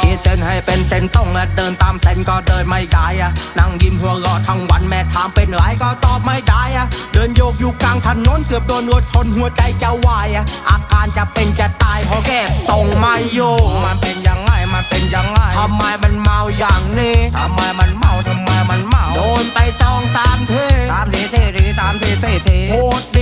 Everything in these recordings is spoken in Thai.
ขีดเส้นให้เป็นเส้นตรงและเดินตามเส้นก็เดินไม่ได้อะนั่งยิ้มหัวเราะทั้งวันแม่ถามเป็นไรก็ตอบไม่ได้อะเดินโยกอยู่กลางถนนเกือบโดนรถชนหัวใจจะวายอะอาการจะเป็นจะตายเพราะแกส่งไม่โยกมันเป็นยังไงมันเป็นยังไงทำไมมันเมาอย่างนี้ทำไมมันเมาทำไมมันเมาโดนไปสองสามทีสามทีสี่ทีสามทีสี่ทีโคตรดี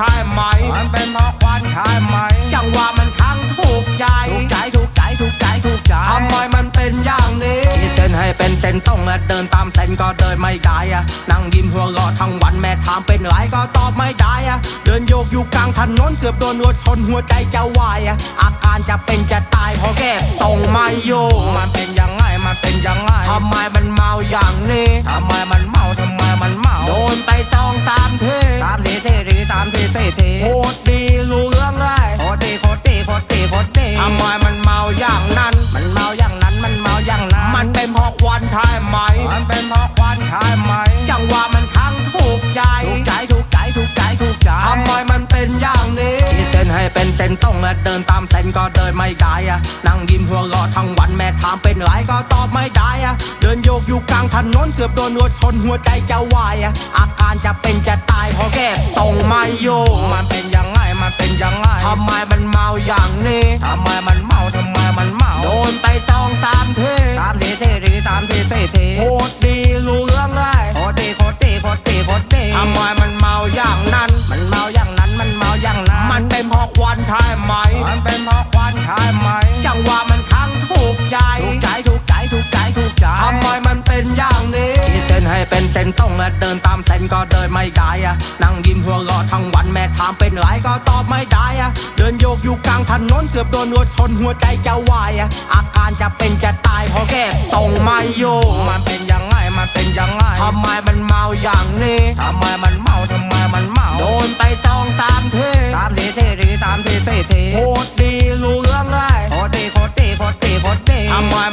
ใช่ไหม มันเป็นเพราะควันใช่ไหม จังหวะมันทั้งถูกใจ ถูกใจถูกใจถูกใจถูกใจทำไมมันเป็นอย่างนี้ขีดเส้นให้เป็นเส้นตรงและเดินตามเส้นก็เดินไม่ได้อะนั่งยิ้มหัวเราะทั้งวันแม่ถามเป็นไรก็ตอบไม่ได้อะเดินโยกอยู่กลางถนนเกือบโดนรถชนหัวใจจะวายอะอาการจะเป็นจะตายเพราะแกส่งไม่โยกมันเป็นยังไงมันเป็นยังไงทำไมมันเมาอย่างนี้ทำไมมันเมาทำไมมันเมาโดนไปสองสามทีสามทีสี่ที สามทีสี่ทีโคตรดีรู้เรื่องเลยโคตรดีโคตรดีโคตรดีโคตรดีทำไมมันเมาอย่างนั้น มันเมาอย่างนั้นมันเมาอย่างนั้น มันเป็นเพราะควันใช่ไหมมันเป็นเพราะควันใช่ไหม เป็นเส้นตรงเดินตามเส้นก็เดินไม่ได้อะนั่งยิ้มหัวราะทั้งวันแม่ถามเป็นไรก็ตอบไม่ได้อะเดินโยกอยู่กลางถนนเกือบโดนรถชนหัวใจจะวายอะอาการจะเป็นจะตายพราะแกส่งไม่โยมันเป็นยังไงมันเป็นยังไงทำไมมันเมาอย่างนี้ทำไมมันเมาทำไมมันเมาโดนไปสองสามทีสามทีสี่ทีสามทีสี่ทีโคตร ใช่ไหม มันเป็นเพราะควันใช่ไหม จังหวะมันทั้งถูกใจ ถูกใจถูกใจถูกใจถูกใจทำไมมันเป็นอย่างนี้ขีดเส้นให้เป็นเส้นตรงและเดินตามเส้นก็เดินไม่ได้อะนั่งยิ้มหัวเราะทั้งวันแม่ถามเป็นไรก็ตอบไม่ได้อะเดินโยกอยู่กลางถนนเกือบโดนรถชนหัวใจจะวายอะอาการจะเป็นจะตายเพราะแกส่งไม่โยกมันเป็นยังไงมันเป็นยังไงทำไมมันเมาอย่างนี้ทำไมมัน เศรโคตรดีรู้เรื่องง่ายโคตรดีโคตรดีโคตรดีโคตรดีอมวย